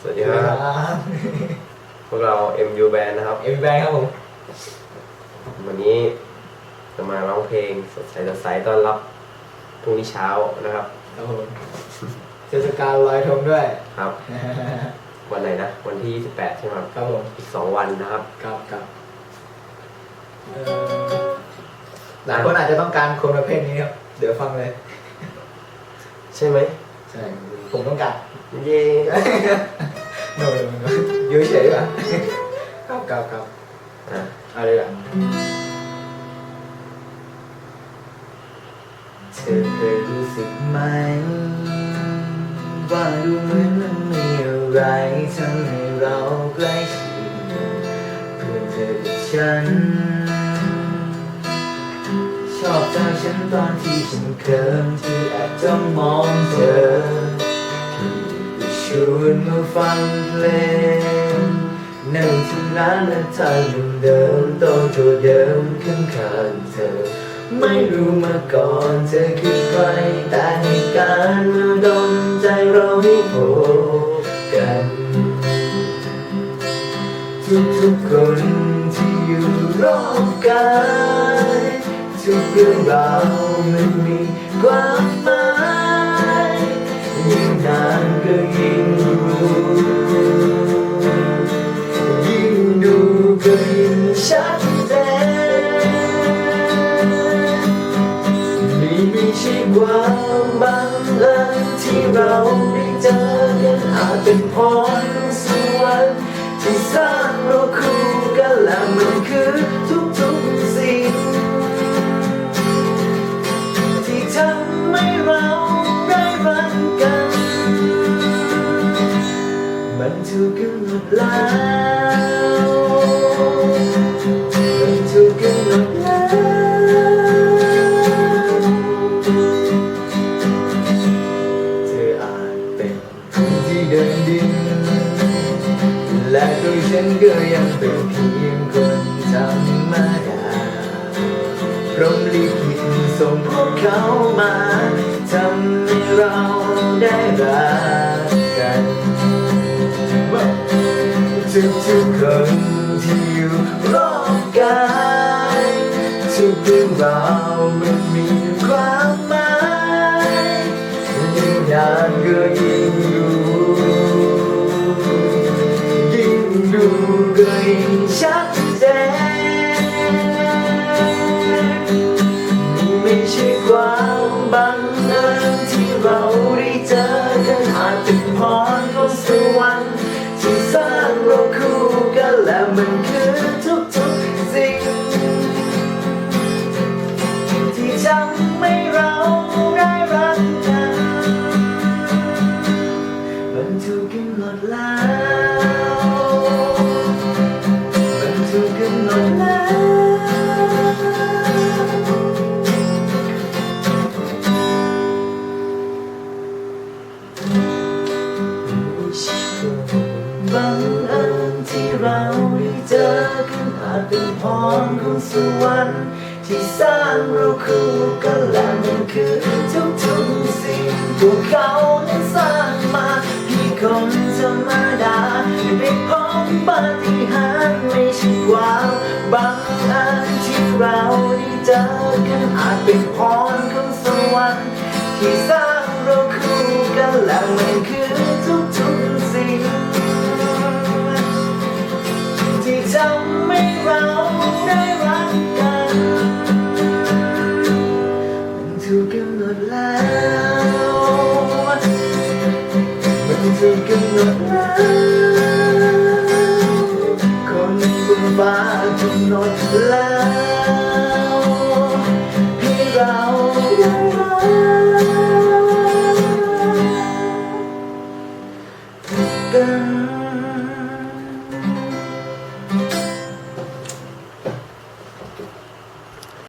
สวัสดีครับพวกเรา MU Band นะครับเอ็มแบงครับผม วันนี้จะมาร้องเพลงสดใสสดใสต้อนรับพรุ่งนี้เช้านะครับครับผมเทศกาลลอยธงด้วย ครับ วันไหนนะ วันที่ 28 ใช่ไหมครับครับผม อีก 2 วันนะครับ ครับครับเอ่อหลายคนอาจจะต้องการคนประเภทนี้ครับ เดี๋ยวฟังเลย ใช่ไหมใช่ ผมต้องการเย่โน่นๆยื้อเฉยป่ะครับครับครับอะเอาเลยอะเธอเคยรู้สึกไหม ว่าดูเหมือนมันมีอะไรทำให้เราใกล้ชิดเพื่อนเธอกับฉัน ชอบใจฉันตอนที่ฉันเคิมที่แอบจ้องมองเธอที่ชว นมาฟังเพลงนั่งที่ร้านและทางเดิมๆโต๊ะตัวเดิมข้างๆเธอ ไม่รู้มาก่อนเธอคือใครแต่เหตุการณ์มาดนใจเราให้พบกัน ทุกๆคนที่อยู่รอบกายทุกเรื่องราวมันมีความหมาย เราได้เจอกันอาจเป็นพรสวรรค์ที่สร้างเราคู่กันและมันคือทุกๆสิ่งที่ทำให้เราได้รักกัน มันถูกกำหนดแล้ว และตัวฉันก็ยังเป็นเพียงคนธรรมดาพรหมลิขิตส่งพวกเขามาทำให้เราได้รักกันทุกทุกๆคนที่อยู่รอบกายทุกเรื่องราวมันมี และมันคือทุกๆสิ่ง ที่ทำให้เราได้รักกันมันถูกกำหนดแล้วมันถูกกำหนดแล้วบังเอิญที่เรา เป็นพรของสวรรค์ที่สร้างเราคู่กันและมันคือทุกๆสิ่งพวกเขานั้นสร้างมาพี่คนธรรมดาได้พบปาฏิหาริย์ไม่ใช่ความบังอิญที่เราได้เจอกันอาจเป็นพรของสวรรค์ที่สร้างเราคู่กันและมันคือทุกๆสิ่ จะกำหนดแล้คนบนฟ้ากำหนดแล้วให้เรายังรักกัน